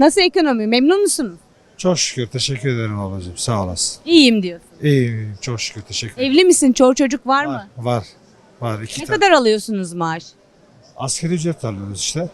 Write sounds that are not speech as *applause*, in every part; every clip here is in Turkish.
Nasıl ekonomi? Memnun musunuz? Çok şükür teşekkür ederim ablacığım sağ olasın. İyiyim diyorsun. İyiyim çok şükür teşekkür ederim. Evli misin? Çoğu çocuk var, mı? Var. Var iki Ne tane. kadar alıyorsunuz maaş? Askeri ücret alıyoruz işte.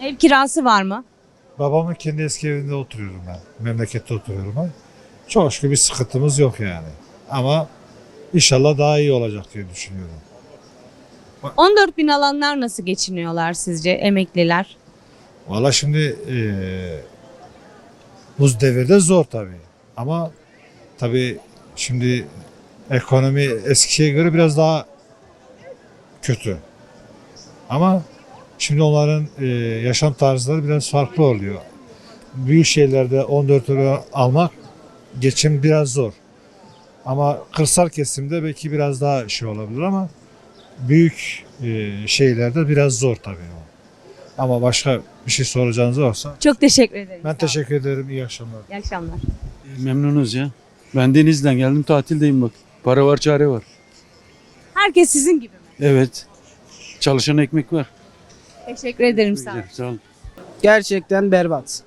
Ev kirası var mı? Babamın kendi eski evinde oturuyorum ben. Memlekette oturuyorum ben. Çok şükür bir sıkıntımız yok yani. Ama inşallah daha iyi olacak diye düşünüyorum. 14 bin alanlar nasıl geçiniyorlar sizce emekliler? Valla şimdi eee bu devirde zor tabii. Ama tabii şimdi ekonomi eskiye göre biraz daha kötü. Ama şimdi onların eee, yaşam tarzları biraz farklı oluyor. Büyük şehirlerde 14 euro almak geçim biraz zor. Ama kırsal kesimde belki biraz daha şey olabilir ama büyük eee şehirlerde biraz zor tabii. o. Ama başka bir şey soracağınız varsa Çok teşekkür ederim. ben Sağ olun. teşekkür ederim. İyi akşamlar. İyi akşamlar. Memnunuz ya. Ben Deniz'den geldim tatildeyim bak. Para var çare var. Herkes sizin gibi mi? Evet. Çalışan ekmek var. Teşekkür ederim sağ olun. Sağ olun. Gerçekten berbat.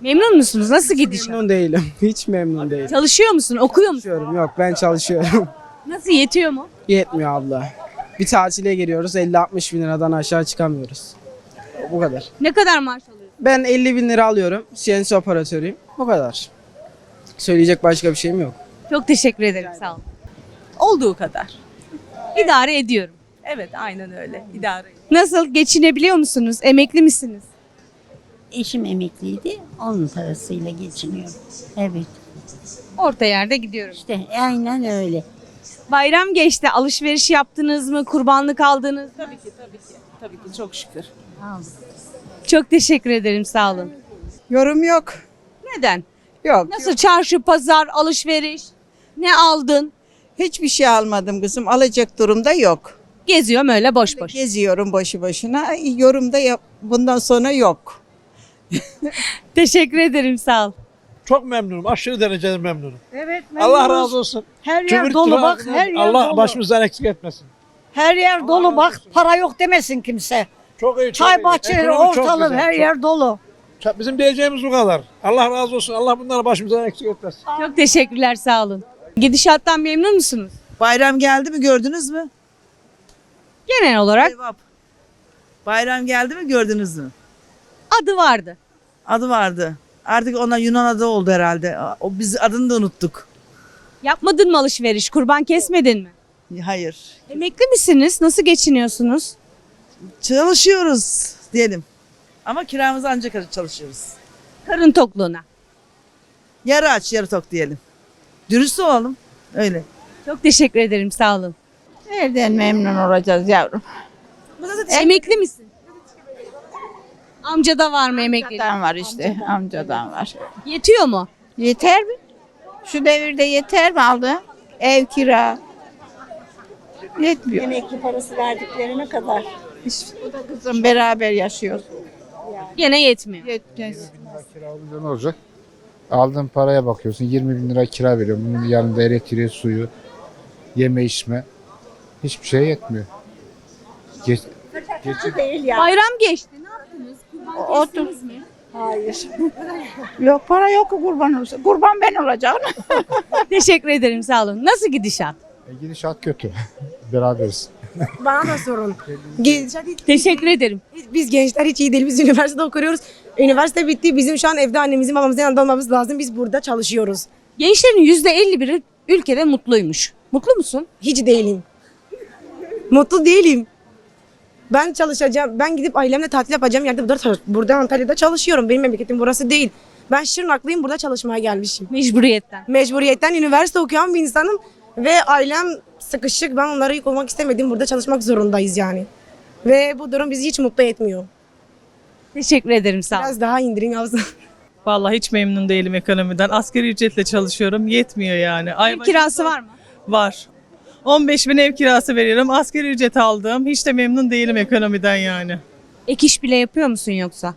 Memnun musunuz? Nasıl gidişat? Memnun değilim. *laughs* Hiç memnun değilim. Çalışıyor musun? Okuyor musun? Çalışıyorum. Yok ben çalışıyorum. *laughs* Nasıl yetiyor mu? Yetmiyor abla. Bir tatile giriyoruz 50-60 bin liradan aşağı çıkamıyoruz. Bu kadar. Ne kadar maaş alıyorsun? Ben 50 bin lira alıyorum. CNC operatörüyüm. Bu kadar. Söyleyecek başka bir şeyim yok. Çok teşekkür ederim sağ olun. Olduğu kadar. İdare ediyorum. Evet aynen öyle. İdare. Nasıl? Geçinebiliyor musunuz? Emekli misiniz? Eşim emekliydi. Onun parasıyla geçiniyorum. Evet. Orta yerde gidiyorum. İşte aynen öyle. Bayram geçti. Alışveriş yaptınız mı? Kurbanlık aldınız mı? Tabii ki tabii ki. Tabii ki çok şükür. Çok teşekkür ederim sağ olun. Yorum yok. Neden? Yok. Nasıl çarşı, pazar, alışveriş? Ne aldın? Hiçbir şey almadım kızım. Alacak durumda yok. Geziyorum öyle boş boş. Geziyorum boşu boşuna. Yorum da yap- bundan sonra yok. *laughs* Teşekkür ederim sağ ol. Çok memnunum. Aşırı derecede memnunum. Evet Allah razı olsun. Her yer dolu bak, her yer Allah dolu. başımızdan eksik etmesin. Her yer dolu bak, para yok demesin kimse. Çok iyi. çok Çay iyi. bahçeleri, çok ortalık her çok- yer dolu. çok- Bizim diyeceğimiz bu kadar. Allah razı olsun. Allah bunları başımızdan eksik etmesin. Çok teşekkürler sağ olun. Gidişattan memnun musunuz? Bayram geldi mi gördünüz mü? Genel olarak Cevap. Bayram geldi mi gördünüz mü? adı vardı. Adı vardı. Artık ona Yunan adı oldu herhalde. O biz adını da unuttuk. Yapmadın mı alışveriş? Kurban kesmedin mi? Hayır. Emekli misiniz? Nasıl geçiniyorsunuz? Çalışıyoruz diyelim. Ama kiramızı ancak çalışıyoruz. Karın tokluğuna. Yarı aç yarı tok diyelim. Dürüst olalım. Öyle. Çok teşekkür ederim sağ olun. Nereden memnun olacağız yavrum? Emekli misin? Amcada var mı emekli? Amcadan var işte, amcadan var. Yetiyor mu? Yeter mi? Şu devirde yeter mi aldığım? Ev kira. Yetmiyor. Emekli parası verdiklerine kadar. O da kızım beraber yaşıyoruz. Gene yetmiyor. Yetmez. Kira alınca ne olacak? Aldığın paraya bakıyorsun 20 bin lira kira veriyorum. Bunun yanında elektriği, suyu, yeme içme. Hiçbir şey yetmiyor. Geç, geçim, Değil ya. Bayram geçti. Ne yaptınız? Kurban Otur. kestiniz mi? *laughs* Yok para yok ki kurban olsun. Kurban ben olacağım. *laughs* Teşekkür ederim sağ olun. Nasıl gidişat? e, gidişat kötü. *laughs* Beraberiz. Bana da sorun. Gençler hiç, Teşekkür ederim. biz gençler hiç iyi değil. Biz üniversitede okuyoruz. Üniversite bitti. Bizim şu an evde annemizin babamızın yanında olmamız lazım. Biz burada çalışıyoruz. Gençlerin %51'i ülkede mutluymuş. Mutlu musun? Hiç değilim. Mutlu değilim. Ben çalışacağım. Ben gidip ailemle tatil yapacağım yerde burada, burada Antalya'da çalışıyorum. Benim memleketim burası değil. Ben Şırnaklıyım. Burada çalışmaya gelmişim. Mecburiyetten. Mecburiyetten üniversite okuyan bir insanım ve ailem sıkışık. Ben onlara yük olmak istemedim. Burada çalışmak zorundayız yani. Ve bu durum bizi hiç mutlu etmiyor. Teşekkür ederim sağ olun. Biraz daha indirin Havza. *laughs* Vallahi hiç memnun değilim ekonomiden. Asgari ücretle çalışıyorum. Yetmiyor yani. Ay Ev kirası var mı? Var. 15 bin ev kirası veriyorum. Asgari ücret aldım. Hiç de memnun değilim ekonomiden yani. Ek iş bile yapıyor musun yoksa?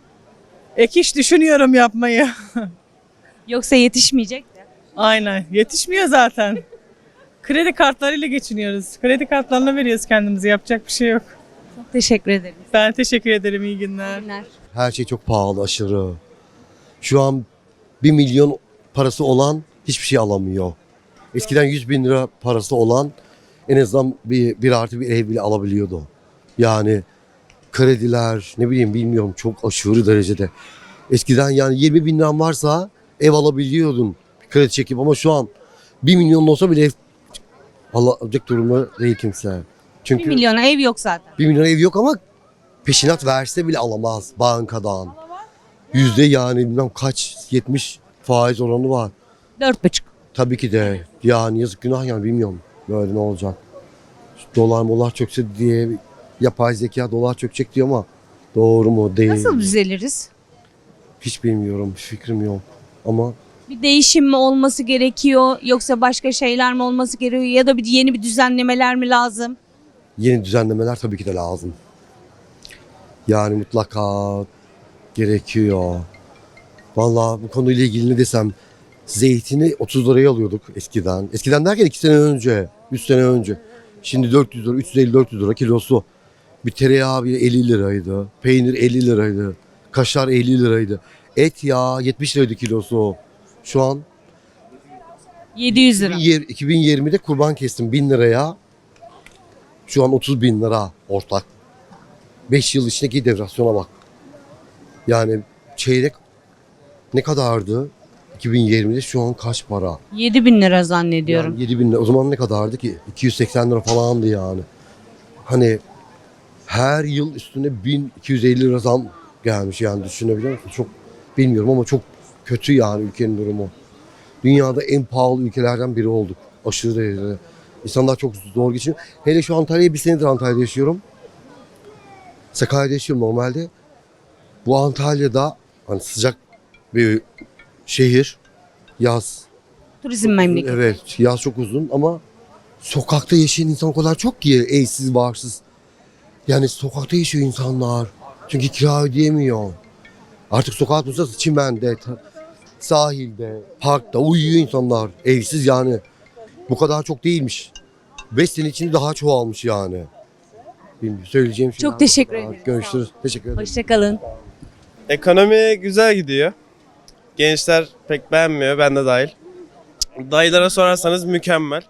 Ek iş düşünüyorum yapmayı. *laughs* Yoksa yetişmeyecek de. Aynen. Yetişmiyor zaten. Kredi kartlarıyla geçiniyoruz. Kredi kartlarına veriyoruz kendimizi. Yapacak bir şey yok. Çok teşekkür ederim. Ben teşekkür ederim. İyi günler. İyi günler. Her şey çok pahalı aşırı. Şu an 1 milyon parası olan hiçbir şey alamıyor. Eskiden 100 bin lira parası olan en azından bir, bir artı bir ev bile alabiliyordu. Yani krediler ne bileyim bilmiyorum çok aşırı derecede. Eskiden yani 20 bin liran varsa ev alabiliyordun kredi çekip ama şu an 1 milyon olsa bile ev alacak durumda değil kimse. 1 Çünkü milyona ev yok zaten. 1 milyon ev yok ama peşinat verse bile alamaz bankadan. Yüzde yani bilmem kaç 70 faiz oranı var. 4,5. Tabii ki de yani yazık günah yani bilmiyorum böyle ne olacak. Dolar molar çökse diye yapay zeka dolar çökecek diyor ama doğru mu değil Nasıl mi? düzeliriz? Hiç bilmiyorum fikrim yok ama Bir değişim mi olması gerekiyor yoksa başka şeyler mi olması gerekiyor ya da bir yeni bir düzenlemeler mi lazım? yeni düzenlemeler tabii ki de lazım. Yani mutlaka gerekiyor. Vallahi bu konuyla ilgili ne desem zeytini 30 liraya alıyorduk eskiden. Eskiden derken 2 sene önce, 3 sene önce. Şimdi 400 lira, 350-400 lira kilosu. Bir tereyağı bile 50 liraydı. Peynir 50 liraydı. Kaşar 50 liraydı. Et ya 70 liraydı kilosu. Şu an 700 lira. 2020'de kurban kestim 1000 liraya. Şu an 30 bin lira ortak. 5 yıl içindeki devrasyona bak. Yani çeyrek ne kadardı? 2020'de şu an kaç para? 7 bin lira zannediyorum. Yani 7 bin lira. O zaman ne kadardı ki? 280 lira falandı yani. Hani her yıl üstüne 1250 lira zam gelmiş yani düşünebiliyor musun? Çok bilmiyorum ama çok kötü yani ülkenin durumu. Dünyada en pahalı ülkelerden biri olduk. Aşırı derecede. İnsanlar çok zor geçiniyor. Hele şu Antalya'ya bir senedir Antalya'da yaşıyorum. Sakarya'da yaşıyorum normalde. Bu Antalya'da hani sıcak bir şehir. Yaz Turizm memleketi. Evet yaz çok uzun ama sokakta yaşayan insan o kadar çok ki evsiz barksız. Yani sokakta yaşıyor insanlar. Çünkü kira ödeyemiyor. Artık sokak nüfusası çimende, sahilde, parkta uyuyor insanlar. Evsiz yani. Bu kadar çok değilmiş. 5 sene içinde daha çoğalmış yani. Bilmiyorum, söyleyeceğim şey. Çok teşekkür ederim. Görüşürüz. Teşekkür ederim. Hoşçakalın. Ekonomi güzel gidiyor. Gençler pek beğenmiyor, ben de dahil. Dayılara sorarsanız mükemmel.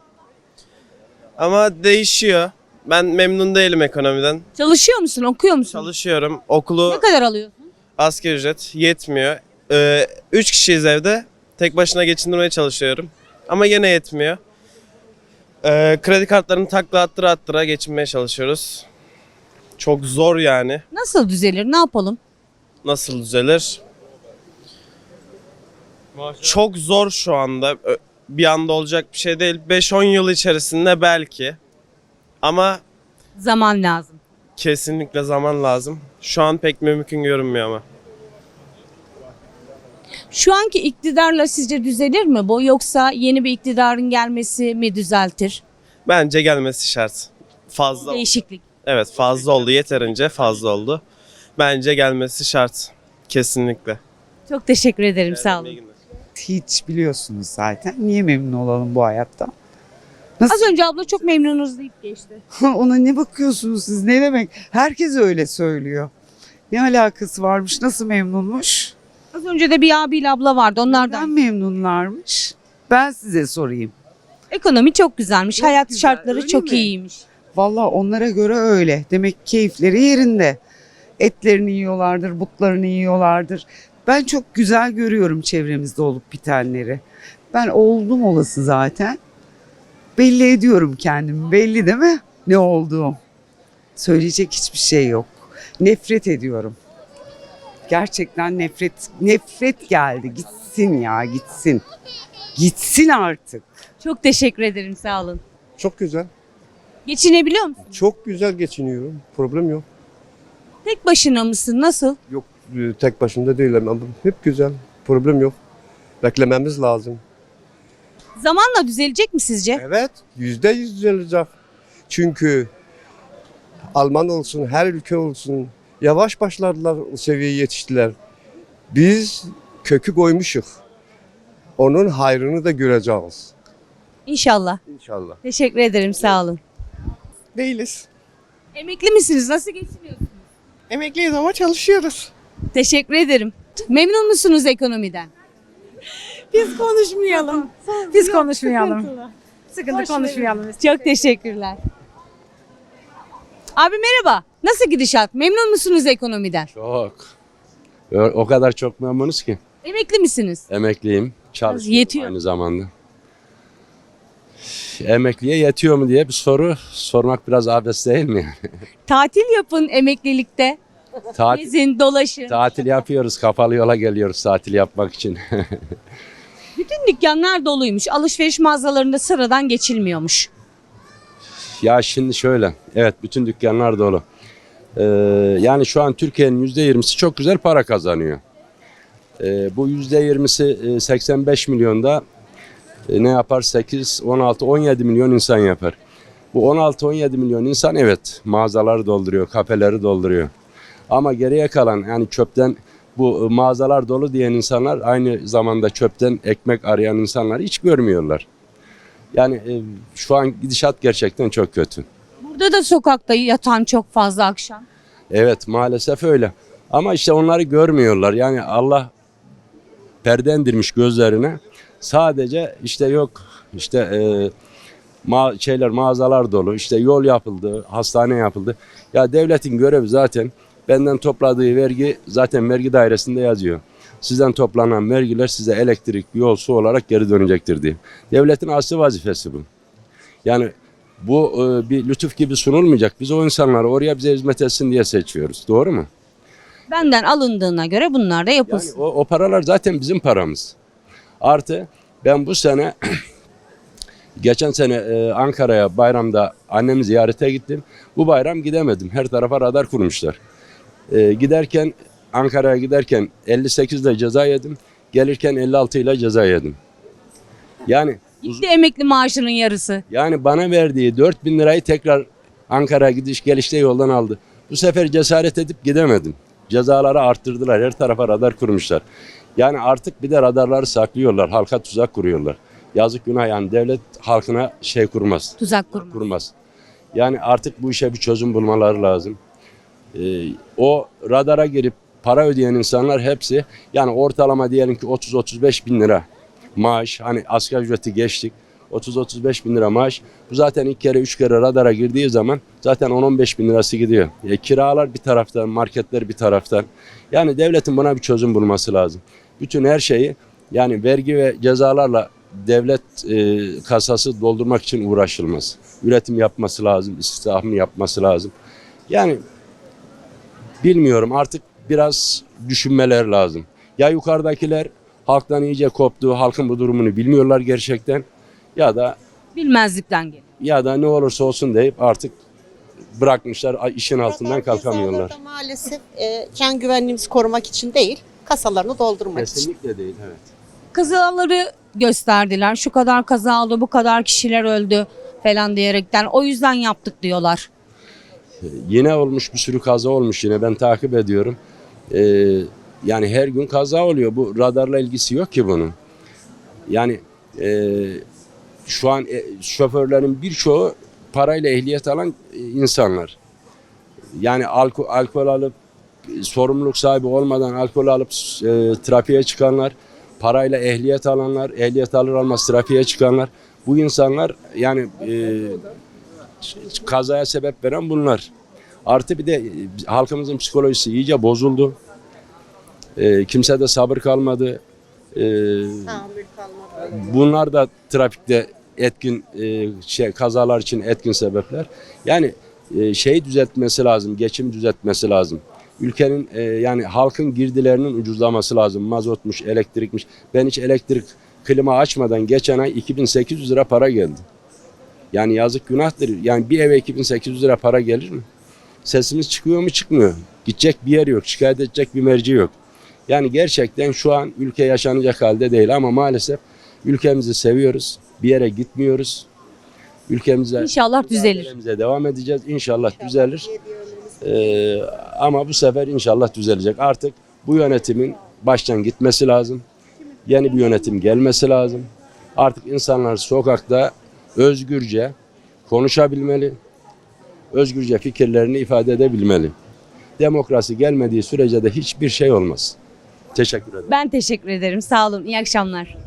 Ama değişiyor. Ben memnun değilim ekonomiden. Çalışıyor musun? Okuyor musun? Çalışıyorum. Okulu Ne kadar alıyorsun? asgari ücret yetmiyor. Ee, üç kişiyiz evde. Tek başına geçindirmeye çalışıyorum. Ama yine yetmiyor. Ee, kredi kartlarını takla attıra attıra geçinmeye çalışıyoruz. Çok zor yani. Nasıl düzelir? Ne yapalım? Nasıl düzelir? Çok zor şu anda. Ö- Bir anda olacak bir şey değil. 5-10 yıl içerisinde belki. Ama Zaman lazım. kesinlikle zaman lazım. Şu an pek mümkün görünmüyor ama. Şu anki iktidarla sizce düzelir mi bu yoksa yeni bir iktidarın gelmesi mi düzeltir? Bence gelmesi şart. Fazla. Değişiklik. Evet fazla oldu. Yeterince fazla oldu. Bence gelmesi şart. Kesinlikle. Çok teşekkür ederim. Sağ olun. Hiç biliyorsunuz zaten. Niye memnun olalım bu hayattan? Az önce abla çok memnunuz deyip geçti. *laughs* Ona ne bakıyorsunuz siz? Ne demek? Herkes öyle söylüyor. Ne alakası varmış? Nasıl memnunmuş? Az önce de bir abiyle abla vardı Neden onlardan. memnunlarmış? Ben size sorayım. Ekonomi çok güzelmiş. Çok Hayat güzel, şartları öyle çok mi? iyiymiş. Vallahi onlara göre öyle. Demek keyifleri yerinde. Etlerini yiyorlardır, butlarını yiyorlardır. Ben çok güzel görüyorum çevremizde olup bitenleri. Ben oldum olası zaten. Belli ediyorum kendimi. Belli değil mi? Ne olduğum. Söyleyecek hiçbir şey yok. Nefret ediyorum. Gerçekten nefret nefret geldi. Gitsin ya, gitsin. Gitsin artık. Çok teşekkür ederim. Sağ olun. Çok güzel. Geçinebiliyor musun? Çok güzel geçiniyorum. Problem yok. Tek başına mısın? Nasıl? Yok e, tek başımda değilim ama hep güzel. Problem yok. Beklememiz lazım. Zamanla düzelecek mi sizce? Evet, yüzde yüz düzelecek. Çünkü Alman olsun, her ülke olsun yavaş başladılar o seviyeye yetiştiler. Biz kökü koymuşuk. Onun hayrını da göreceğiz. İnşallah. İnşallah. Teşekkür ederim. Sağ olun. Değiliz. Emekli misiniz? Nasıl geçiniyorsunuz? Emekliyiz ama çalışıyoruz. Teşekkür ederim. Memnun musunuz ekonomiden? Biz konuşmayalım. Biz konuşmayalım. Sıkıntı konuşmayalım. Çok teşekkürler. Abi merhaba. Nasıl gidişat? Memnun musunuz ekonomiden? Çok. O kadar çok memnunuz ki. Emekli misiniz? Emekliyim. Çalışıyorum Yetiyor. aynı zamanda. Emekliye yetiyor mu diye bir soru sormak biraz abes değil mi? *laughs* Tatil yapın emeklilikte. Tatil, Gezin, dolaşın. tatil yapıyoruz. Kapalı yola geliyoruz tatil yapmak için. *laughs* Bütün dükkanlar doluymuş. Alışveriş mağazalarında sıradan geçilmiyormuş. ya şimdi şöyle. Evet bütün dükkanlar dolu. Ee, yani şu an Türkiye'nin %20'si çok güzel para kazanıyor. Ee, bu %20'si e, 85 milyonda e, ne yapar? 8, 16, 17 milyon insan yapar. Bu 16-17 milyon insan evet mağazaları dolduruyor, kafeleri dolduruyor. Ama geriye kalan yani çöpten bu mağazalar dolu diyen insanlar aynı zamanda çöpten ekmek arayan insanları hiç görmüyorlar. Yani e, şu an gidişat gerçekten çok kötü. Burada da sokakta yatan çok fazla akşam. Evet maalesef öyle. Ama işte onları görmüyorlar. Yani Allah perde indirmiş gözlerine. Sadece işte yok işte e, ma şeyler mağazalar dolu. işte yol yapıldı, hastane yapıldı. Ya devletin görevi zaten benden topladığı vergi zaten vergi dairesinde yazıyor. Sizden toplanan vergiler size elektrik, yol, su olarak geri dönecektir diye. Devletin asli vazifesi bu. Yani bu e, bir lütuf gibi sunulmayacak. Biz o insanları oraya bize hizmet etsin diye seçiyoruz. Doğru mu? Benden alındığına göre bunlar da Yani yapılsın. o, o paralar zaten bizim paramız. Artı ben bu sene *clears throat* geçen sene e, Ankara'ya bayramda annemi ziyarete gittim. Bu bayram gidemedim. Her tarafa radar kurmuşlar. E, giderken Ankara'ya giderken 58 ile ceza yedim. Gelirken 56 ile ceza yedim. Yani Gitti emekli maaşının yarısı. Yani bana verdiği 4000 lirayı tekrar Ankara gidiş gelişte yoldan aldı. Bu sefer cesaret edip gidemedim. Cezaları arttırdılar. Her tarafa radar kurmuşlar. Yani artık bir de radarları saklıyorlar. Halka tuzak kuruyorlar. Yazık günah yani devlet halkına şey kurmaz. Tuzak kurma. Kurmaz. Yani artık bu işe bir çözüm bulmaları lazım. Ee, o radara girip para ödeyen insanlar hepsi yani ortalama diyelim ki 30-35 bin lira maaş. Hani asgari ücreti geçtik. 30-35 bin lira maaş. Bu zaten ilk kere üç kere radara girdiği zaman zaten 10-15 bin lirası gidiyor. E, kiralar bir taraftan, marketler bir taraftan. Yani devletin buna bir çözüm bulması lazım. Bütün her şeyi yani vergi ve cezalarla devlet e, kasası doldurmak için uğraşılmaz. Üretim yapması lazım, istihdam yapması lazım. Yani bilmiyorum artık biraz düşünmeler lazım. Ya yukarıdakiler halktan iyice koptu, halkın bu durumunu bilmiyorlar gerçekten. Ya da Bilmezlikten geliyor. ya da ne olursa olsun deyip artık bırakmışlar işin altından kalkamıyorlar. Maalesef e, can güvenliğimizi korumak için değil, kasalarını doldurmak için. Kesinlikle değil evet. Kazaları gösterdiler. Şu kadar kaza oldu, bu kadar kişiler öldü falan diyerekten. O yüzden yaptık diyorlar. Yine olmuş bir sürü kaza olmuş yine ben takip ediyorum. Ee, yani her gün kaza oluyor. Bu radarla ilgisi yok ki bunun. Yani e, şu an e, şoförlerin birçoğu parayla ehliyet alan e, insanlar. Yani alkol, alkol alıp e, sorumluluk sahibi olmadan alkol alıp e, trafiğe çıkanlar, parayla ehliyet alanlar, ehliyet alır almaz trafiğe çıkanlar. Bu insanlar yani e, kazaya sebep veren bunlar. Artı bir de e, halkımızın psikolojisi iyice bozuldu. E, kimse de sabır kalmadı. E, bunlar da trafikte etkin e, şey kazalar için etkin sebepler. Yani e, şey düzeltmesi lazım, geçim düzeltmesi lazım. Ülkenin e, yani halkın girdilerinin ucuzlaması lazım. Mazotmuş, elektrikmiş. Ben hiç elektrik klima açmadan geçen ay 2800 lira para geldi. Yani yazık günahtır. Yani bir eve 2800 lira para gelir mi? Sesimiz çıkıyor mu çıkmıyor. Gidecek bir yer yok. Şikayet edecek bir merci yok. Yani gerçekten şu an ülke yaşanacak halde değil ama maalesef ülkemizi seviyoruz. Bir yere gitmiyoruz. Ülkemize İnşallah düzelir. devam edeceğiz. İnşallah düzelir. Ee, ama bu sefer inşallah düzelecek. Artık bu yönetimin baştan gitmesi lazım. Yeni bir yönetim gelmesi lazım. Artık insanlar sokakta özgürce konuşabilmeli. Özgürce fikirlerini ifade edebilmeli. Demokrasi gelmediği sürece de hiçbir şey olmaz. Teşekkür ederim. Ben teşekkür ederim. Sağ olun. İyi akşamlar.